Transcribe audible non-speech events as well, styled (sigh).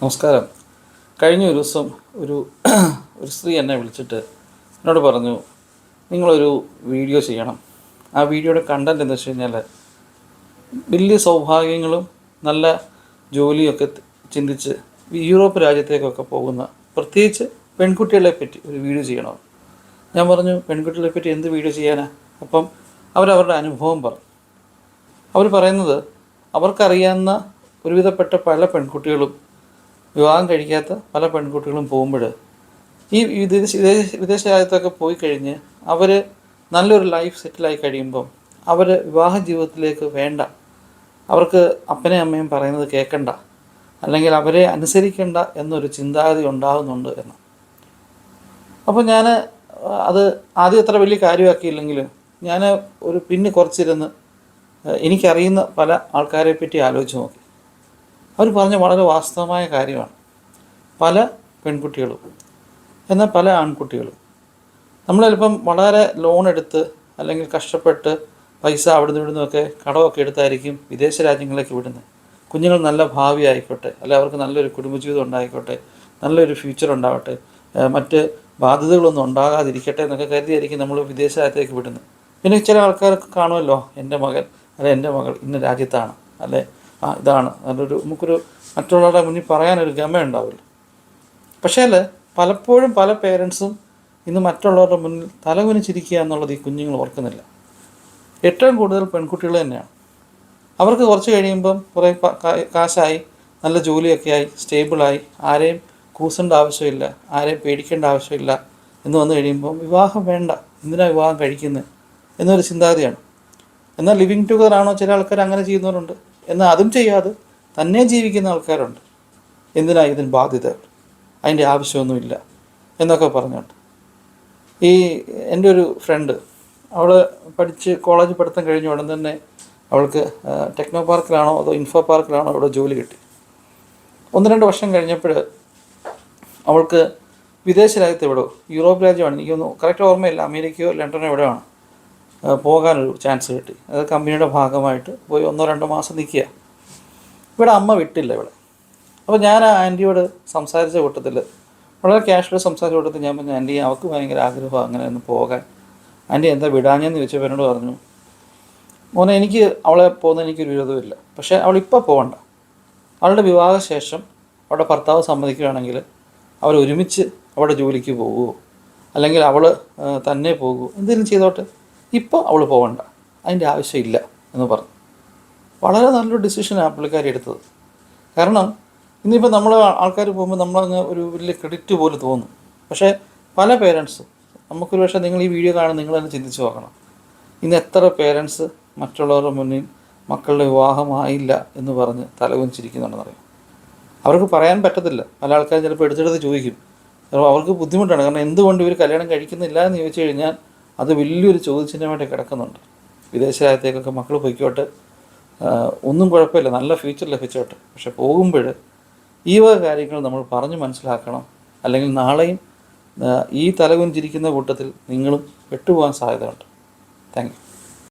നമസ്കാരം. കഴിഞ്ഞ ഒരു ദിവസം ഒരു (clears throat) ഒരു സ്ത്രീ എന്നെ വിളിച്ചിട്ട് എന്നോട് പറഞ്ഞു നിങ്ങളൊരു വീഡിയോ ചെയ്യണം. ആ വീഡിയോയുടെ കണ്ടന്റ് എന്ന് വെച്ച് കഴിഞ്ഞാൽ വലിയ സൗഭാഗ്യങ്ങളും നല്ല ജോലിയൊക്കെ ചിന്തിച്ച് യൂറോപ്പ് രാജ്യത്തേക്കൊക്കെ പോകുന്ന പ്രത്യേകിച്ച് പെൺകുട്ടികളെ പറ്റി ഒരു വീഡിയോ ചെയ്യണം? ഞാൻ പറഞ്ഞു പെൺകുട്ടികളെ പറ്റി എന്ത് വീഡിയോ ചെയ്യാനാ? അപ്പം അവരവരുടെ അനുഭവം പറഞ്ഞു. അവർ പറയുന്നത് അവർക്കറിയാവുന്ന ഒരുവിധപ്പെട്ട പല പെൺകുട്ടികളും വിവാഹം കഴിക്കാത്ത പല പെൺകുട്ടികളും പോകുമ്പോൾ ഈ വിദേശ വിദേശ രാജ്യത്തൊക്കെ പോയി കഴിഞ്ഞ് അവർ നല്ലൊരു ലൈഫ് സെറ്റിലായി കഴിയുമ്പം അവർ വിവാഹ ജീവിതത്തിലേക്ക് വേണ്ട. അവർക്ക് അപ്പനെയും അമ്മയും പറയുന്നത് കേൾക്കണ്ട അല്ലെങ്കിൽ അവരെ അനുസരിക്കേണ്ട എന്നൊരു ചിന്താഗതി ഉണ്ടാകുന്നുണ്ട് എന്ന്. അപ്പോൾ ഞാൻ അത് ആദ്യം അത്ര വലിയ കാര്യമാക്കിയില്ലെങ്കിലും ഞാൻ ഒരു പിന്നെ കുറച്ചിരുന്ന് എനിക്കറിയുന്ന പല ആൾക്കാരെ പറ്റി ആലോചിച്ച് നോക്കി. അവർ പറഞ്ഞ വളരെ വാസ്തവമായ കാര്യമാണ്. പല പെൺകുട്ടികളും എന്നാൽ പല ആൺകുട്ടികളും. നമ്മൾ ചിലപ്പം വളരെ ലോൺ എടുത്ത് അല്ലെങ്കിൽ കഷ്ടപ്പെട്ട് പൈസ അവിടുന്ന് ഇവിടുന്നൊക്കെ കടമൊക്കെ എടുത്തായിരിക്കും വിദേശ രാജ്യങ്ങളിലേക്ക് വിടുന്നത്. കുഞ്ഞുങ്ങൾ നല്ല ഭാവി ആയിക്കോട്ടെ അല്ലെ അവർക്ക് നല്ലൊരു കുടുംബജീവിതം ഉണ്ടായിക്കോട്ടെ നല്ലൊരു ഫ്യൂച്ചർ ഉണ്ടാവട്ടെ മറ്റ് ബാധ്യതകളൊന്നും ഉണ്ടാകാതിരിക്കട്ടെ എന്നൊക്കെ കരുതിയായിരിക്കും നമ്മൾ വിദേശ രാജ്യത്തേക്ക് വിടുന്നത്. പിന്നെ ചില ആൾക്കാർക്ക് കാണുമല്ലോ എന്റെ മകൻ അല്ലെ എന്റെ മകൾ ഇന്ന രാജ്യത്താണ് അല്ലെ ആ ഇതാണ്. നല്ലൊരു നമുക്കൊരു മറ്റുള്ളവരുടെ മുന്നിൽ പറയാനൊരു ഗമ ഉണ്ടാവില്ല പക്ഷേ പലപ്പോഴും പല പേരൻസും ഇന്ന് മറ്റുള്ളവരുടെ മുന്നിൽ തലകുനിച്ചിരിക്കുക എന്നുള്ളത് ഈ കുഞ്ഞുങ്ങൾ ഓർക്കുന്നില്ല. ഏറ്റവും കൂടുതൽ പെൺകുട്ടികൾ തന്നെയാണ്. അവർക്ക് കുറച്ച് കഴിയുമ്പം കുറേ കാശായി നല്ല ജോലിയൊക്കെ ആയി സ്റ്റേബിളായി ആരെയും കൂസേണ്ട ആവശ്യമില്ല ആരെയും പേടിക്കേണ്ട ആവശ്യമില്ല എന്ന് വന്നു കഴിയുമ്പം വിവാഹം വേണ്ട എന്തിനാണ് വിവാഹം കഴിക്കുന്നത് എന്നൊരു ചിന്താഗതിയാണ്. എന്നാൽ ലിവിങ് ടുഗദർ ആണോ ചില ആൾക്കാർ അങ്ങനെ ചെയ്യുന്നവരുണ്ട്. എന്നാൽ അതും ചെയ്യാതെ തന്നെ ജീവിക്കുന്ന ആൾക്കാരുണ്ട്. എന്തിനാ ഇതിന് ബാധ്യത അതിന്റെ ആവശ്യമൊന്നുമില്ല എന്നൊക്കെ പറഞ്ഞുകൊണ്ട്. ഈ എന്റെ ഒരു ഫ്രണ്ട് അവൾ പഠിച്ച് കോളേജ് പഠിത്തം കഴിഞ്ഞ ഉടൻ തന്നെ അവൾക്ക് ടെക്നോ പാർക്കിലാണോ അതോ ഇൻഫോ പാർക്കിലാണോ അവിടെ ജോലി കിട്ടി. ഒന്ന് രണ്ട് വർഷം കഴിഞ്ഞപ്പോൾ അവൾക്ക് വിദേശ രാജ്യത്ത് എവിടെയോ യൂറോപ്പ് രാജ്യമാണ്. എനിക്കൊന്നും കറക്റ്റ് ഓർമ്മയില്ല. അമേരിക്കയോ ലണ്ടനോ എവിടെയാണ് പോകാനൊരു ചാൻസ് കിട്ടി. അത് കമ്പനിയുടെ ഭാഗമായിട്ട് പോയി ഒന്നോ രണ്ടോ മാസം നിൽക്കുക. ഇവിടെ അമ്മ വിട്ടില്ല ഇവിടെ. അപ്പോൾ ഞാൻ ആ ആന്റിയോട് സംസാരിച്ച കൂട്ടത്തിൽ വളരെ ക്യാഷ്വലി സംസാരിച്ച കൂട്ടത്തിൽ ഞാൻ പറഞ്ഞു ആന്റി അവൾക്ക് ഭയങ്കര ആഗ്രഹമാണ് അങ്ങനെ ഒന്ന് പോകാൻ. ആന്റി എന്താ വിടാഞ്ഞെന്ന് ചോദിച്ചപ്പോൾ എന്നോട് പറഞ്ഞു മോനെ എനിക്ക് അവളെ പോകുന്ന എനിക്കൊരു വിരോധമില്ല പക്ഷേ അവൾ ഇപ്പോൾ പോകണ്ട. അവളുടെ വിവാഹശേഷം അവളുടെ ഭർത്താവ് സമ്മതിക്കുകയാണെങ്കിൽ അവർ ഒരുമിച്ച് അവളുടെ ജോലിക്ക് പോകുമോ അല്ലെങ്കിൽ അവൾ തന്നെ പോകുമോ എന്തെങ്കിലും ചെയ്തോട്ടെ. ഇപ്പോൾ അവൾ പോകണ്ട അതിന്റെ ആവശ്യമില്ല എന്ന് പറഞ്ഞു. വളരെ നല്ലൊരു ഡിസിഷനാണ് പുള്ളിക്കാരി എടുത്തത്. കാരണം ഇന്നിപ്പോൾ നമ്മൾ ആൾക്കാർ പോകുമ്പോൾ നമ്മളങ്ങ് ഒരു വലിയ ക്രെഡിറ്റ് പോലെ തോന്നും. പക്ഷേ പല പേരൻസും നമുക്കൊരു പക്ഷേ നിങ്ങൾ ഈ വീഡിയോ കാണുന്ന നിങ്ങൾ തന്നെ ചിന്തിച്ച് നോക്കണം. ഇന്ന് എത്ര പേരൻസ് മറ്റുള്ളവരുടെ മുന്നിൽ മക്കളുടെ വിവാഹമായില്ല എന്ന് പറഞ്ഞ് തലകുഞ്ചിരിക്കുന്നുണ്ടെന്നറിയാം അവർക്ക് പറയാൻ പറ്റത്തില്ല. പല ആൾക്കാരും ചിലപ്പോൾ എടുത്തെടുത്ത് ചോദിക്കും. അവർക്ക് ബുദ്ധിമുട്ടാണ്. കാരണം എന്തുകൊണ്ട് ഇവർ കല്യാണം കഴിക്കുന്നില്ല എന്ന് ചോദിച്ചു കഴിഞ്ഞാൽ അത് വലിയൊരു ചോദ്യചിഹ്നമായിട്ട് കിടക്കുന്നുണ്ട്. വിദേശ രാജ്യത്തേക്കൊക്കെ മക്കൾ പൊയ്ക്കോട്ടെ ഒന്നും കുഴപ്പമില്ല. നല്ല ഫ്യൂച്ചർ ലഭിച്ചോട്ടെ. പക്ഷെ പോകുമ്പോൾ ഈ വക കാര്യങ്ങൾ നമ്മൾ പറഞ്ഞു മനസ്സിലാക്കണം. അല്ലെങ്കിൽ നാളെയും ഈ തലകുഞ്ചിരിക്കുന്ന കൂട്ടത്തിൽ നിങ്ങളും പെട്ടുപോകാൻ സാധ്യതയുണ്ട്. Thank you.